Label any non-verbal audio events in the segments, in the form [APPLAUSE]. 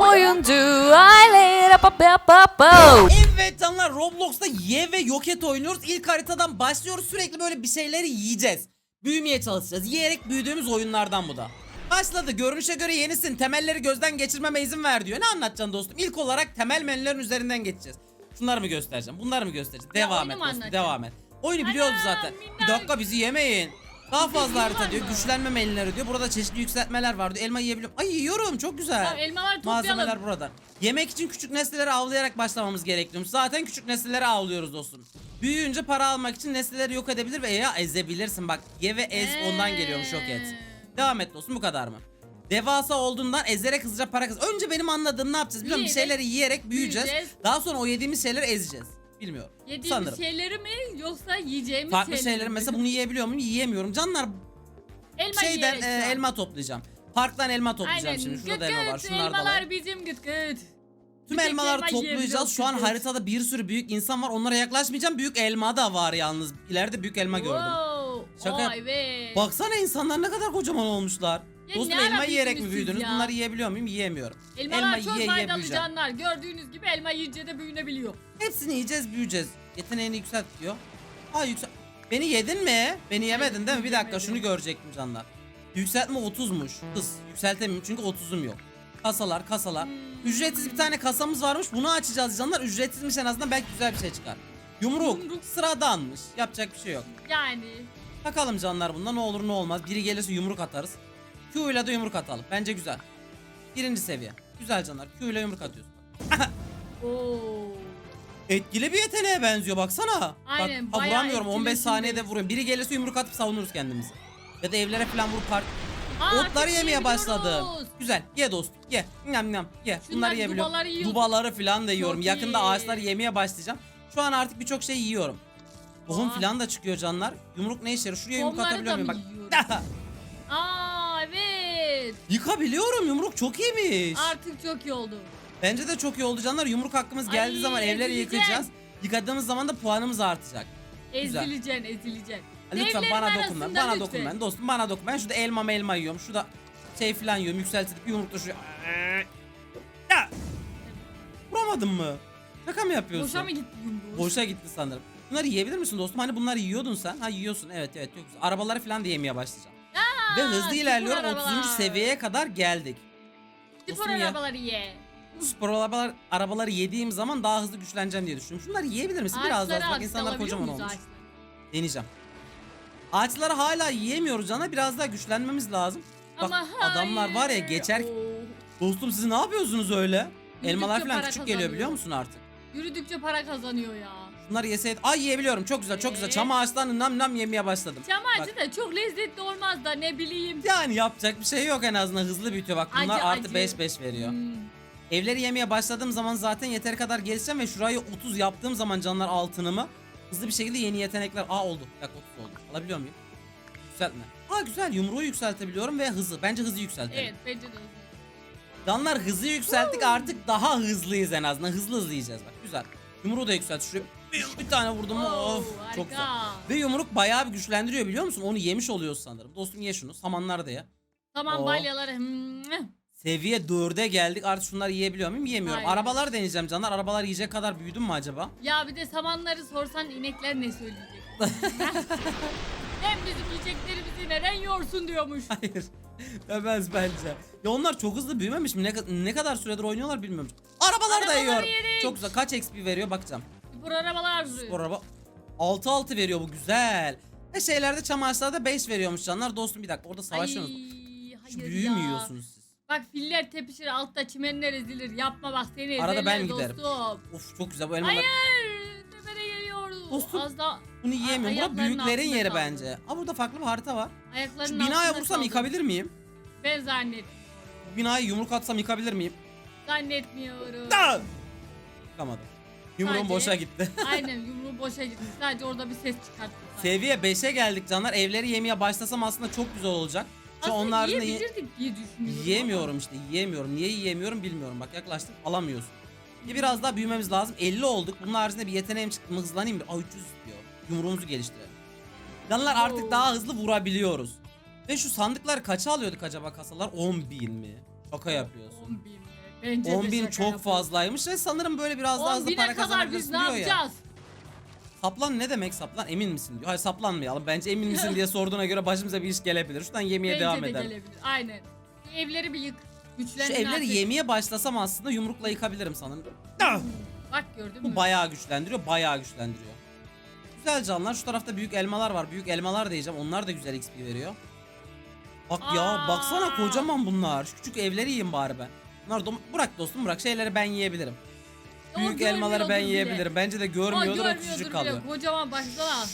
oyuncu aile pa pa pa pa. Evet canlar Roblox'ta ye ve yok et oynuyoruz. İlk haritadan başlıyoruz. Sürekli böyle bir şeyleri yiyeceğiz. Büyümeye çalışacağız. Yiyerek büyüdüğümüz oyunlardan bu da. Başladı. Görünüşe göre yenisin. Temelleri gözden geçirmeme izin ver diyor. Ne anlatacaksın dostum? İlk olarak temel menülerin üzerinden geçeceğiz. Şunları mı göstereceğim? Bunları mı göstereceğim? Ya Devam oyunu et mu dostum. anlatacaksın? Devam et. Oyunu biliyoruz zaten. Bir minnak. dakika bizi yemeyin. Daha fazla harita diyor. Güçlenme menüleri diyor. Burada çeşitli yükseltmeler var diyor. Elma yiyebiliyorum. Ay yiyorum. Çok güzel. Tamam, elmalar toplayalım. Malzemeler burada. Yemek için küçük nesneleri avlayarak başlamamız gerekiyormuş. Zaten küçük nesneleri avlıyoruz dostum. Büyüyünce para almak için nesneleri yok edebilir ve ya ezebilirsin bak. Ye ve ez ondan geliyormuş yok et. Devam et dostum bu kadar mı? Devasa olduğundan ezerek hızlıca para kaz. Önce benim anladığım ne yapacağız biliyor musun? Bir şeyleri yiyerek büyüyeceğiz. büyüyeceğiz. Daha sonra o yediğimiz şeyleri ezeceğiz. Bilmiyorum. Yediğimiz Sanırım. şeyleri mi yoksa yiyeceğimiz Farklı şeyleri şeyleri mi? mesela bunu yiyebiliyor muyum? Yiyemiyorum. Canlar elma şeyden yiyerek e, elma toplayacağım. Parktan elma toplayacağım Aynen. şimdi. Şurada da elma var. Şunlar da var. elmalar bizim gıt gıt. Tüm Bir tek elmaları elma toplayacağız. yiyebiliyoruz Şu an çünkü. haritada bir sürü büyük insan var. Onlara yaklaşmayacağım. Büyük elma da var yalnız. İleride büyük elma gördüm. Wow. Şaka yap- Vay be. Baksana insanlar ne kadar kocaman olmuşlar. Ya Dostum ne elma ara yiyerek mi büyüdünüz ya? Bunları yiyebiliyor muyum? Yiyemiyorum. Elmalar elma çok yiye yiye faydalı büyüyeceğim. canlar. Gördüğünüz gibi elma yiyince de büyünebiliyor. Hepsini yiyeceğiz, büyüyeceğiz. Yeteneğini yükselt diyor. Ha yüksel. Beni yedin mi? Beni yemedin değil mi? Bir dakika şunu görecektim canlar. Yükseltme 30'muş. Kız yükseltemiyorum çünkü 30'um yok. Kasalar, kasalar. Ücretsiz bir tane kasamız varmış. Bunu açacağız canlar. Ücretsizmiş en azından belki güzel bir şey çıkar. Yumruk, Yumruk. sıradanmış. Yapacak bir şey yok. Yani. Bakalım canlar bunda ne olur ne olmaz. Biri gelirse yumruk atarız. Q ile de yumruk atalım. Bence güzel. Birinci seviye. Güzel canlar. Q ile yumruk atıyorsun. [LAUGHS] Oo. Etkili bir yeteneğe benziyor baksana. Aynen, Bak, ha, bayağı vuramıyorum 15 saniyede etkileşimdeyiz. vuruyorum. Biri gelirse yumruk atıp savunuruz kendimizi. Ya da evlere falan vurup park. Aa, Otları yemeye başladım. Güzel. Ye dostum. Ye. Nyam nyam. Ye. Şunlar Bunları yiyebiliyorum. dubaları yiyorsun. Dubaları falan da yiyorum. Çok Yakında iyi. ağaçları yemeye başlayacağım. Şu an artık birçok şey yiyorum. Tohum falan da çıkıyor canlar. Yumruk ne işe yarıyor? Şuraya yumruk atabiliyor muyum? Bak. [LAUGHS] Aa evet. Yıkabiliyorum. Yumruk çok iyiymiş. Artık çok iyi oldu. Bence de çok iyi oldu canlar. Yumruk hakkımız geldiği Ay, zaman evleri ezileceğim. yıkayacağız. Yıkadığımız zaman da puanımız artacak. Güzel. Ezileceksin ezileceksin. Lütfen Devlerin bana dokun arasında ben. Bana lütfen. dokun ben. Dostum bana dokun. Ben şurada elma elma yiyorum. Şurada şey falan yiyorum. Yükseltip bir yumrukla şuraya. Ya. Vuramadın mı? Şaka mı yapıyorsun? Boşa mı gitti yumruğu? Boşa gitti sanırım. Bunları yiyebilir misin dostum? Hani bunları yiyordun sen. Ha yiyorsun. Evet evet çok güzel. Arabaları falan da yemeye başlayacağım. Ve hızlı spor ilerliyorum. arabalar. 30. seviyeye kadar geldik. Spor Dostum ya. arabaları ye. Bu spor arabalar, arabaları yediğim zaman daha hızlı güçleneceğim diye düşünüyorum. Şunları yiyebilir misin? Biraz daha bak insanlar kocaman olmuş. ağaçları? Deneyeceğim. Ağaçları hala yiyemiyoruz cana. Biraz daha güçlenmemiz lazım. Bak Ama adamlar var ya geçer. Oo. Dostum siz ne yapıyorsunuz öyle? Yürüdükçe Elmalar falan küçük geliyor kazanıyor. biliyor musun artık? Yürüdükçe para kazanıyor ya. Bunları yeseydim. Ay yiyebiliyorum. Çok güzel çok güzel. Çam ağaçlarını nam nam yemeye başladım. Çam ağacı da çok lezzetli olmaz da ne bileyim. Yani yapacak bir şey yok en azından hızlı büyütüyor. Bak bunlar Acı, artı acı. 5 5 veriyor. Hmm. Evleri yemeye başladığım zaman zaten yeteri kadar gelişeceğim ve şurayı 30 yaptığım zaman canlar altınımı hızlı bir şekilde yeni yetenekler. Aa oldu. Bak 30 oldu. Alabiliyor muyum? Yükseltme. Aa güzel yumruğu yükseltebiliyorum ve hızı. Bence hızı yükseltelim. Evet bence de. Canlar hızı yükselttik artık daha hızlıyız en azından. Hızlı hızlı yiyeceğiz bak güzel. Yumruğu da yükselt. Şuraya bir, bir tane vurdum mu of çok güzel. harika. Ve yumruk bayağı bir güçlendiriyor biliyor musun? Onu yemiş oluyoruz sanırım. Dostum ye şunu. Samanlar da ye. Tamam balyaları. Seviye 4'e geldik. Artık şunları yiyebiliyor muyum? Yiyemiyorum. Hayır. Arabalar deneyeceğim canlar. Arabalar yiyecek kadar büyüdüm mü acaba? Ya bir de samanları sorsan inekler ne söyleyecek? [LAUGHS] Hem bizim yiyeceklerimizi neden yorsun diyormuş. Hayır. Demez bence. Ya onlar çok hızlı büyümemiş mi? Ne, ka- ne kadar süredir oynuyorlar bilmiyorum. Arabalar da Arabaları yiyor. yedik. Çok güzel. Kaç XP veriyor bakacağım. Spor arabalar. Bu araba 6-6 veriyor bu güzel. Ve şeylerde çam ağaçlarda 5 veriyormuş canlar. Dostum bir dakika orada savaşıyorsunuz. Şu ya. mü yiyorsunuz siz? Bak filler tepişir altta çimenler ezilir. Yapma bak seni Arada ben ezerler giderim. dostum. Of çok güzel bu elmalar. Hayır. Tepene geliyoruz. Dostum, Az daha Bunu yiyemiyorum. Ayaklarının büyüklerin altında yeri kaldı. bence. Aa burada farklı bir harita var. ayaklarının Şu binaya altında vursam kaldı. yıkabilir miyim? Ben zannet. Bu binayı yumruk atsam yıkabilir miyim? Zannetmiyorum. Da! Yıkamadım. Yumruğum Sadece- boşa gitti. [LAUGHS] Aynen [LAUGHS] yumruğu boşa gitti. Sadece orada bir ses çıkarttı. Seviye 5'e geldik canlar. Evleri yemeye başlasam aslında çok güzel olacak. Şu Aslında ye- yiyebilirdik diye düşünüyorum. yiyemiyorum işte yiyemiyorum. Niye yiyemiyorum bilmiyorum. Bak yaklaştım alamıyorsun. Bir biraz daha büyümemiz lazım. 50 olduk. Bunun haricinde bir yeteneğim çıktı mı hızlanayım mı? Aa 300 diyor. Yumruğumuzu geliştirelim. Canlar artık Oo. daha hızlı vurabiliyoruz. Ve şu sandıklar kaça alıyorduk acaba kasalar? 10 bin mi? Şaka yapıyorsun. 10 bin mi? Bence de 10 bin çok yapıyorum. fazlaymış ve sanırım böyle biraz daha 10 hızlı bine para kadar biz ne diyor ya. Saplan ne demek saplan emin misin diyor. Hayır saplanmayalım bence emin misin diye [LAUGHS] sorduğuna göre başımıza bir iş gelebilir. Şuradan yemeye Bence devam de edelim. gelebilir. Aynen. Evleri bir yık. Şu Güçlerin evleri artık. yemeye başlasam aslında yumrukla yıkabilirim sanırım. Bak gördün mü? Bu bayağı güçlendiriyor, bayağı güçlendiriyor. Güzel canlar. Şu tarafta büyük elmalar var. Büyük elmalar diyeceğim. Onlar da güzel XP veriyor. Bak ya, Aa. baksana kocaman bunlar. Şu küçük evleri yiyeyim bari ben. Bunlar dom- bırak dostum bırak. Şeyleri ben yiyebilirim. Büyük elmaları ben yiyebilirim. Bence de görmüyordur, o küçücük kalıyor. Kocaman baksana.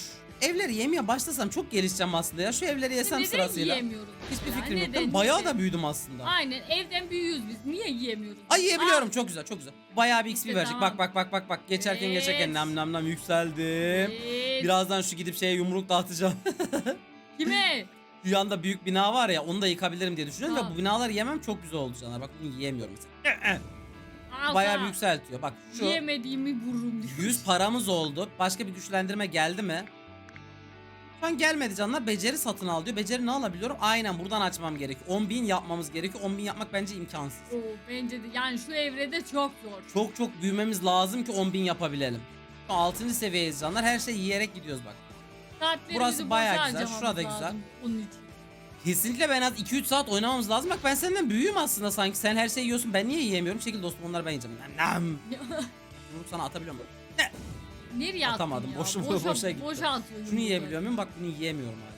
Evleri yemeye başlasam çok gelişeceğim aslında ya. Şu evleri yesem Neden sırasıyla. yiyemiyoruz? Hiçbir mesela? fikrim yok. Neden Ben bayağı da yiyemiyoruz? büyüdüm aslında. Aynen evden büyüyoruz biz. Niye yiyemiyoruz? Ay yiyebiliyorum. Çok güzel, çok güzel. Bayağı bir XP İşte verecek. tamam. Bak bak bak bak bak. Geçerken Evet. geçerken nam nam nam yükseldim. Evet. Birazdan şu gidip şeye yumruk dağıtacağım. [LAUGHS] Kime? Şu yanda büyük bina var ya onu da yıkabilirim diye düşünüyorum Tamam. ve bu binaları yemem çok güzel oldu canlar. Bak bunu yiyemiyorum mesela. Bayağı bir yükseltiyor. Bak şu Yiyemediğimi vururum diyor. 100 paramız oldu. Başka bir güçlendirme geldi mi? Şu an gelmedi canlar. Beceri satın al diyor. Beceri ne alabiliyorum? Aynen buradan açmam gerekiyor. 10.000 yapmamız gerekiyor. 10.000 yapmak bence imkansız. Oo, bence de yani şu evrede çok zor. Çok çok büyümemiz lazım ki 10.000 yapabilelim. Şu 6. seviyeyiz canlar. Her şey yiyerek gidiyoruz bak. Saatlerimizi Burası bayağı güzel, harcamamız şurada lazım güzel. Bunun için. Kesinlikle ben az 2-3 saat oynamamız lazım. Bak ben senden büyüğüm aslında sanki. Sen her şeyi yiyorsun. Ben niye yiyemiyorum? Çekil dostum onları ben yiyeceğim. Nam nam. [LAUGHS] Yumruk sana atabiliyor muyum? Nereye attın Atamadım, ya? boşa- boşa, boşa gitti. boşa atıyor Şunu yumrukları. yiyebiliyor muyum? Bak bunu yiyemiyorum hala.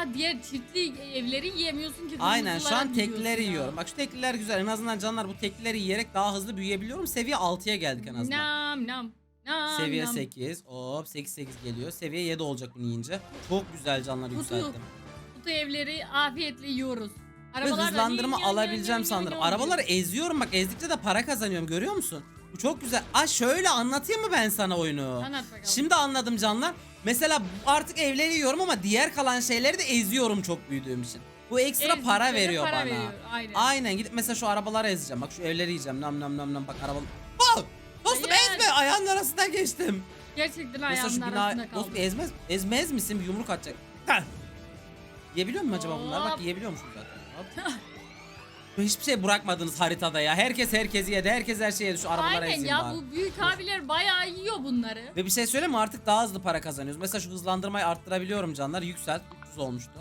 Ya diğer çiftli evleri yiyemiyorsun ki. Aynen şu kırmızılara an teklileri gidiyorsun ya. yiyorum. Bak şu tekliler güzel. En azından canlar bu teklileri yiyerek daha hızlı büyüyebiliyorum. Seviye 6'ya geldik en azından. Nam nam. Nam Seviye nam. 8. Hop 8 8 geliyor. Seviye 7 olacak bunu yiyince. Çok güzel canlar Kutu, yükselttim. Kutu evleri afiyetle yiyoruz. Ve Arabalar da hızlandırma niye- alabileceğim sanırım. niye- niye- Arabaları eziyorum bak ezdikçe de para kazanıyorum görüyor musun? Bu çok güzel. Aa şöyle anlatayım mı ben sana oyunu? Anlat bakalım. Şimdi anladım canlar. Mesela artık evleri yiyorum ama diğer kalan şeyleri de eziyorum çok büyüdüğüm için. Bu ekstra Ezdikçe para de veriyor para bana. veriyor, aynen. Aynen gidip mesela şu arabaları ezeceğim. Bak şu evleri yiyeceğim. Nam nam nam nam bak araba. Oh! Dostum Hayır. ezme ayağının arasından geçtim. Gerçekten Mesela ayağının şu bina arasında kaldı. dostum ezmez ezmez misin bir yumruk atacak. Heh. Yiyebiliyor muyum acaba bunlar? Bak Hop. yiyebiliyormuşum zaten. [LAUGHS] Hiçbir şey bırakmadınız haritada ya. Herkes herkesi yedi. Herkes her şeyi yedi. Şu arabaları Aynen ezeyim ya bari. bu büyük abiler bayağı yiyor bunları. Ve bir şey söyleyeyim mi? Artık daha hızlı para kazanıyoruz. Mesela şu hızlandırmayı arttırabiliyorum canlar. Yükselt. 300 olmuştu.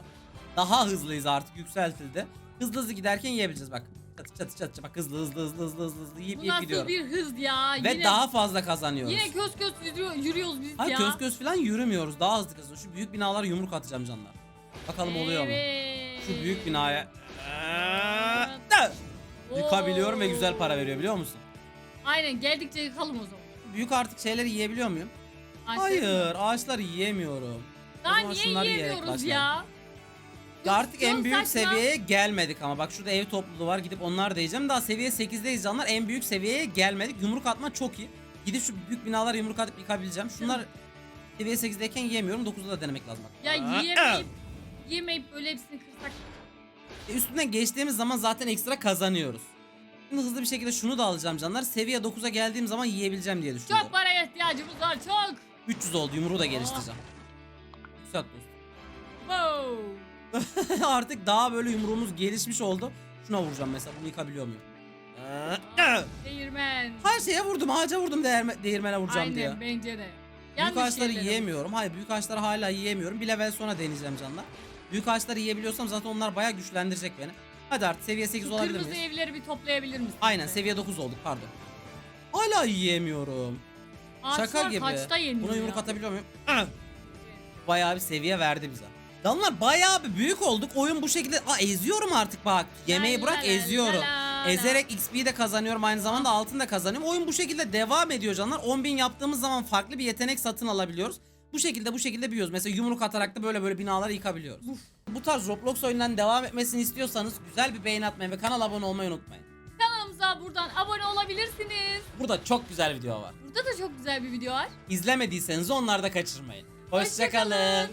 Daha hızlıyız artık. Yükseltildi. Hızlı hızlı giderken yiyebileceğiz bak. Çatı çatı çatı bak hızlı hızlı hızlı hızlı hızlı, hızlı yiyip Bu yiyip nasıl gidiyorum. bir hız ya. Ve yine, daha fazla kazanıyoruz. Yine köz köz yürüyor, yürüyoruz biz Hayır ya. köz köz falan yürümüyoruz. Daha hızlı kazanıyoruz. Şu büyük binalara yumruk atacağım canlar. Bakalım oluyor mu? Evet. Şu büyük binaya. Yıkabiliyorum ve güzel para veriyor biliyor musun? Aynen geldikçe yıkalım o zaman. Büyük artık şeyleri yiyebiliyor muyum? Ağaçları Hayır ağaçları yiyemiyorum. O Daha zaman niye şunları yiyerek yiyemiyoruz başlayalım. ya? Ya artık en büyük saçma. seviyeye gelmedik ama bak şurada ev topluluğu var gidip onlar da yiyeceğim. Daha seviye 8'deyiz canlar en büyük seviyeye gelmedik. Yumruk atma çok iyi. Gidip şu büyük binalara yumruk atıp yıkabileceğim. Şunlar seviye 8'deyken yiyemiyorum 9'da da denemek lazım bak. Ya yiyemeyip, yiyemeyip böyle hepsini kırsak. E, Üstünden geçtiğimiz zaman zaten ekstra kazanıyoruz. Şimdi hızlı bir şekilde şunu da alacağım canlar. Seviye 9'a geldiğim zaman yiyebileceğim diye düşünüyorum. Çok paraya ihtiyacımız var çok. 300 oldu yumruğu da geliştireceğim. Yükselt dostum. Wow. [LAUGHS] Artık daha böyle yumruğumuz gelişmiş oldu. Şuna vuracağım mesela bunu yıkabiliyor muyum? Aa, Değirmen. Her şeye vurdum ağaca vurdum değirme, değirmene vuracağım Aynen diye. bence de. Büyük Yanlış ağaçları şeyler yiyemiyorum. Hayır büyük ağaçları hala yiyemiyorum. Bir level sonra deneyeceğim canlar. Büyük ağaçları yiyebiliyorsam zaten onlar bayağı güçlendirecek beni. Hadi artık seviye 8 Şu olabilir kırmızı miyiz? evleri bir toplayabilir misin? Aynen seviye 9 olduk pardon. Hala yiyemiyorum. Ağaçlar Şaka gibi. kaçta yeniyor Buna yumruk ya? atabiliyor muyum? Ah! [CLEARS THROAT] Bayağı bir seviye verdi bize. Canlar bayağı bir büyük olduk. Oyun bu şekilde... Aa eziyorum artık bak. Yemeği bırak eziyorum. Ezerek XP'yi de kazanıyorum aynı zamanda altın da kazanıyorum. Oyun bu şekilde devam ediyor canlar. 10.000 yaptığımız zaman farklı bir yetenek satın alabiliyoruz. Bu şekilde bu şekilde büyüyoruz. Mesela yumruk atarak da böyle böyle binaları yıkabiliyoruz. Bu tarz Roblox oyunlarının devam etmesini istiyorsanız güzel bir beğeni atmayı ve kanala abone olmayı unutmayın. Kanalımıza buradan abone olabilirsiniz. Burada çok güzel video var. Burada da çok güzel bir video var. İzlemediyseniz onları da kaçırmayın. Hoşça Hoşçakalın. kalın.